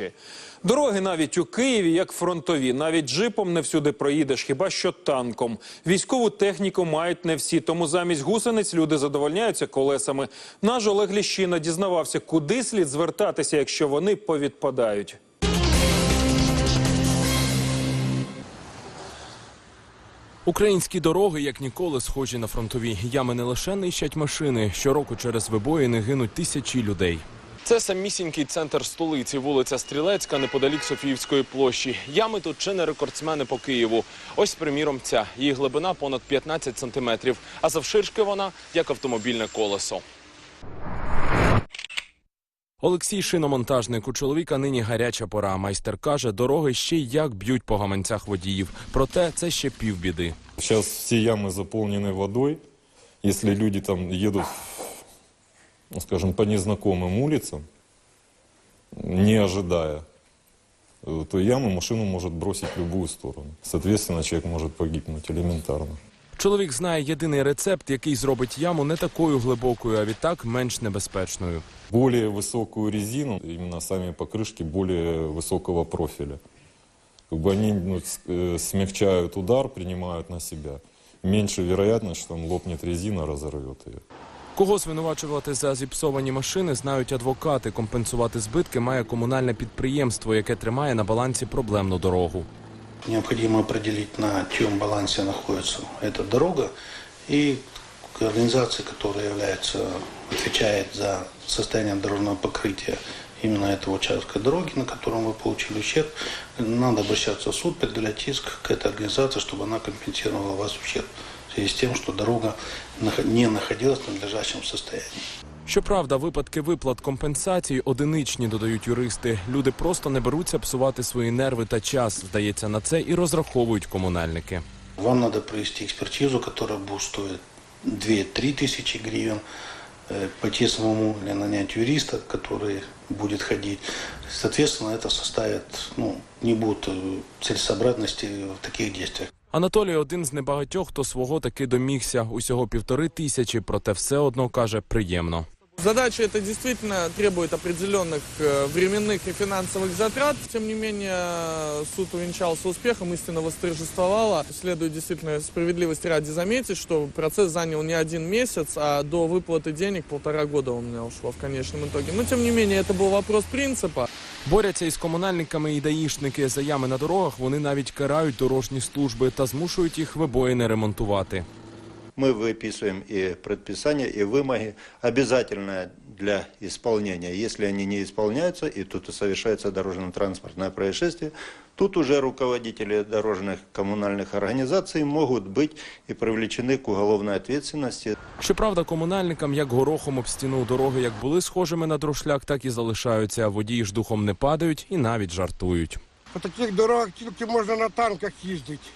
ночі. Дороги навіть у Києві як фронтові. Навіть джипом не всюди проїдеш, хіба що танком. Військову техніку мають не всі, тому замість гусениць люди задовольняються колесами. Наш Олег Ліщина дізнавався, куди слід звертатися, якщо вони повідпадають. Українські дороги, як ніколи, схожі на фронтові. Ями не лише нищать машини. Щороку через вибоїни гинуть тисячі людей. Це самісінький центр столиці, вулиця Стрілецька, неподалік Софіївської площі. Ями тут чи не рекордсмени по Києву. Ось, приміром, ця. Її глибина понад 15 сантиметрів, а завширшки вона як автомобільне колесо. Олексій шиномонтажник. У чоловіка нині гаряча пора. Майстер каже, дороги ще як б'ють по гаманцях водіїв. Проте це ще півбіди. Сейчас все ямы заполнены водой. Если люди там едут, ну, скажем, по незнакомым улицам, не ожидая, э, то яму машину может бросить в любую сторону. Соответственно, человек может погибнуть элементарно. Чоловік знає єдиний рецепт, який зробить яму не такою глибокою, а відтак менш небезпечною. Более высокую резину, именно сами покрышки более высокого профиля. Как бы они ну, с- э, смягчают удар, принимают на себя. Меньше вероятность, что там лопнет резина, разорвет ее. Кого звинувачувати за зіпсовані машини, знають адвокати. Компенсувати збитки має комунальне підприємство, яке тримає на балансі проблемну дорогу. Необхідно определити, на чому балансі знаходиться ця дорога і організація, яка является, отвечает за состояние дорожного покрытия именно этого участка дороги, на котором вы получили ущерб, надо обращаться в суд, предъявлять иск к этой организации, чтобы она компенсировала вас ущерб в связи с тем, что дорога нах- не находилась в надлежащем состоянии. Щоправда, випадки виплат компенсацій одиничні, додають юристи. Люди просто не беруться псувати свої нерви та час. Здається, на це і розраховують комунальники. Вам надо провести экспертизу, которая будет стоить 2-3 тысячи гривен, э, пойти самому или нанять юриста, который будет ходить. Соответственно, это составит, ну, не будет э, целесообразности в таких действиях. Анатолій один з небагатьох, хто свого таки домігся. Усього півтори тисячі, проте все одно каже приємно. Задача эта действительно требует определенных э, временных и финансовых затрат. Тем не менее, э, суд увенчался успехом, истина восторжествовала. Следует действительно справедливости ради заметить, что процесс занял не один месяц, а до выплаты денег полтора года у меня ушло в конечном итоге. Но, тем не менее, это был вопрос принципа. Борються із комунальниками і даїшники. За ями на дорогах вони навіть карають дорожні служби та змушують їх вибоїни ремонтувати. Мы выписываем и предписания, и вымоги обязательные для исполнения. Если они не исполняются, и тут и совершается дорожно-транспортное происшествие, тут уже руководители дорожных коммунальных организаций могут быть и привлечены к уголовной ответственности. Щоправда, комунальникам як горохом об стіну дороги як були схожими на друшляк, так і залишаються. Водії ж духом не падають і навіть жартують. По таких дорогах тільки можна на танках їздити.